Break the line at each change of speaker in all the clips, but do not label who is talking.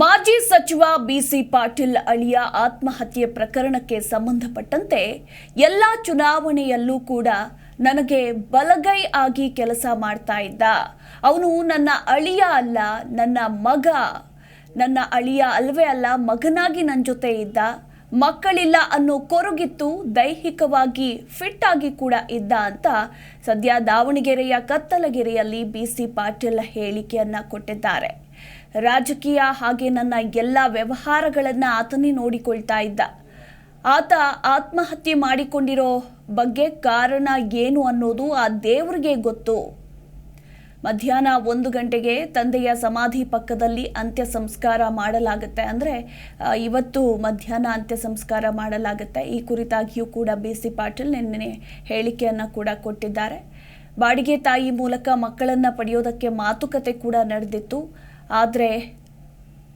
ಮಾಜಿ ಸಚಿವ ಬಿಸಿ ಪಾಟೀಲ್ ಅಳಿಯ ಆತ್ಮಹತ್ಯೆ ಪ್ರಕರಣಕ್ಕೆ ಸಂಬಂಧಪಟ್ಟಂತೆ ಎಲ್ಲ ಚುನಾವಣೆಯಲ್ಲೂ ಕೂಡ ನನಗೆ ಬಲಗೈ ಆಗಿ ಕೆಲಸ ಮಾಡ್ತಾ ಇದ್ದ. ಅವನು ನನ್ನ ಅಳಿಯ ಅಲ್ಲ, ನನ್ನ ಮಗ. ನನ್ನ ಅಳಿಯ ಅಲ್ವೇ ಅಲ್ಲ, ಮಗನಾಗಿ ನನ್ನ ಜೊತೆ ಇದ್ದ. ಮಕ್ಕಳಿಲ್ಲ ಅನ್ನೋ ಕೊರಗಿತ್ತು, ದೈಹಿಕವಾಗಿ ಫಿಟ್ ಆಗಿ ಕೂಡ ಇದ್ದ ಅಂತ ಸದ್ಯ ದಾವಣಗೆರೆಯ ಕತ್ತಲಗೆರೆಯಲ್ಲಿ ಬಿ ಸಿ ಪಾಟೀಲ್ ಹೇಳಿಕೆಯನ್ನ ಕೊಟ್ಟಿದ್ದಾರೆ. ರಾಜಕೀಯ ಹಾಗೆ ನನ್ನ ಎಲ್ಲ ವ್ಯವಹಾರಗಳನ್ನು ಆತನೇ ನೋಡಿಕೊಳ್ತಾ ಇದ್ದ. ಆತ ಆತ್ಮಹತ್ಯೆ ಮಾಡಿಕೊಂಡಿರೋ ಬಗ್ಗೆ ಕಾರಣ ಏನು ಅನ್ನೋದು ಆ ದೇವರಿಗೆ ಗೊತ್ತು. ಮಧ್ಯಾಹ್ನ ಒಂದು ಗಂಟೆಗೆ ತಂದೆಯ ಸಮಾಧಿ ಪಕ್ಕದಲ್ಲಿ ಅಂತ್ಯ ಸಂಸ್ಕಾರ ಮಾಡಲಾಗುತ್ತೆ. ಅಂದರೆ ಇವತ್ತು ಮಧ್ಯಾಹ್ನ ಅಂತ್ಯ ಸಂಸ್ಕಾರ ಮಾಡಲಾಗುತ್ತೆ. ಈ ಕುರಿತಾಗಿಯೂ ಕೂಡ ಬಿ ಸಿ ಪಾಟೀಲ್ ನಿನ್ನೆ ಹೇಳಿಕೆಯನ್ನು ಕೂಡ ಕೊಟ್ಟಿದ್ದಾರೆ. ಬಾಡಿಗೆ ತಾಯಿ ಮೂಲಕ ಮಕ್ಕಳನ್ನು ಪಡೆಯೋದಕ್ಕೆ ಮಾತುಕತೆ ಕೂಡ ನಡೆದಿತ್ತು. ಆದರೆ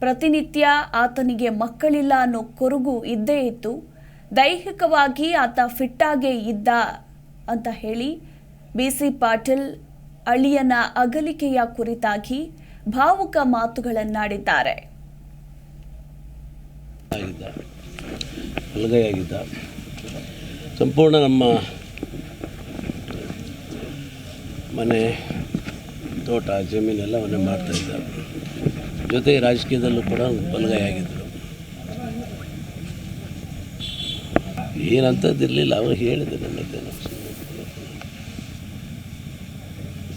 ಪ್ರತಿನಿತ್ಯ ಆತನಿಗೆ ಮಕ್ಕಳಿಲ್ಲ ಅನ್ನೋ ಕೊರಗು ಇದ್ದೇ ಇತ್ತು. ದೈಹಿಕವಾಗಿ ಆತ ಫಿಟ್ಟಾಗೇ ಇದ್ದ ಅಂತ ಹೇಳಿ ಬಿ ಸಿ ಪಾಟೀಲ್ ಅಳಿಯನ ಅಗಲಿಕೆಯ ಕುರಿತಾಗಿ ಭಾವುಕ ಮಾತುಗಳನ್ನಾಡಿದ್ದಾರೆ.
ಸಂಪೂರ್ಣ ನಮ್ಮ ಮನೆ, ತೋಟ, ಜಮೀನೆಲ್ಲ ಅವನೇ ಮಾಡ್ತಾಯಿದ್ದ ಜೊತೆಗೆ ರಾಜಕೀಯದಲ್ಲೂ ಕೂಡ ಬಲಗೈಯಾಗಿದ್ದರು ಏನಂತದ್ದಿರಲಿಲ್ಲ ಅವರು ಹೇಳಿದೆ ನನ್ನ ಹತ್ರ ನಾವು ಸುಮ್ನೆ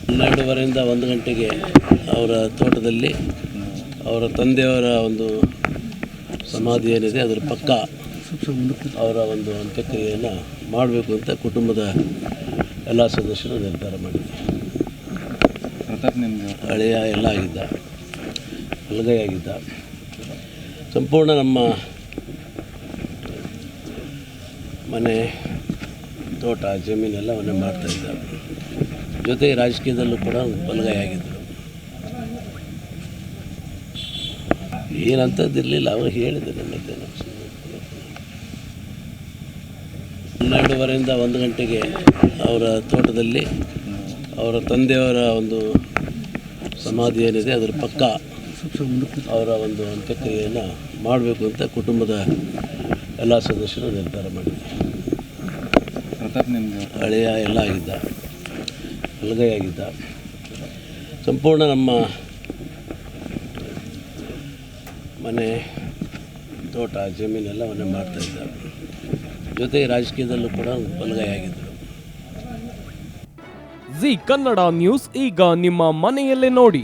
ಹನ್ನೆರಡುವರೆಯಿಂದ ಒಂದು ಗಂಟೆಗೆ ಅವರ ತೋಟದಲ್ಲಿ ಅವರ ತಂದೆಯವರ ಒಂದು ಸಮಾಧಿ ಏನಿದೆ ಅದರ ಪಕ್ಕ ಅವರ ಒಂದು ಅಂತ್ಯಕ್ರಿಯೆಯನ್ನು ಮಾಡಬೇಕು ಅಂತ ಕುಟುಂಬದ ಎಲ್ಲ ಸದಸ್ಯರು ನಿರ್ಧಾರ ಮಾಡಿದ್ದಾರೆ. ಹಳೆಯ ಎಲ್ಲ ಆಗಿದ್ದ ಬಲಗೈ ಆಗಿದ್ದ ಸಂಪೂರ್ಣ ನಮ್ಮ ಮನೆ, ತೋಟ, ಜಮೀನೆಲ್ಲ ಅವನೇ ಮಾಡ್ತಾಯಿದ್ದ ಜೊತೆಗೆ ರಾಜಕೀಯದಲ್ಲೂ ಕೂಡ ಬಲಗೈಯಾಗಿದ್ದರು ಏನಂತದ್ದಿರಲಿಲ್ಲ ಅವರು ಹೇಳಿದೆ ನನ್ನ ಹತ್ರ ನಾವು ಸುಮ್ನೆ ಹನ್ನೆರಡುವರೆಯಿಂದ ಒಂದು ಗಂಟೆಗೆ ಅವರ ತೋಟದಲ್ಲಿ ಅವರ ತಂದೆಯವರ ಒಂದು ಸಮಾಧಿ ಏನಿದೆ, ಅದರ ಪಕ್ಕ ಅವರ ಒಂದು ಅಂತ್ಯಕ್ರಿಯೆಯನ್ನು ಮಾಡಬೇಕು ಅಂತ ಕುಟುಂಬದ ಎಲ್ಲ ಸದಸ್ಯರು ನಿರ್ಧಾರ ಮಾಡಿದ್ದಾರೆ.
ಪ್ರತಾಪ್ ನಿಮ್ಗೆ
ಹಳೆಯ ಎಲ್ಲ ಆಗಿದ್ದ ಬಲಗೈ ಆಗಿದ್ದ ಸಂಪೂರ್ಣ ನಮ್ಮ ಮನೆ ತೋಟ ಜಮೀನೆಲ್ಲ ಮನೆ ಮಾಡ್ತಾಯಿದ್ದ ಜೊತೆಗೆ ರಾಜಕೀಯದಲ್ಲೂ ಕೂಡ ಬಲಗೈ ಆಗಿದ್ದರು
ಜಿ ಕನ್ನಡ ನ್ಯೂಸ್ ಈಗ ನಿಮ್ಮ ಮನೆಯಲ್ಲೇ ನೋಡಿ.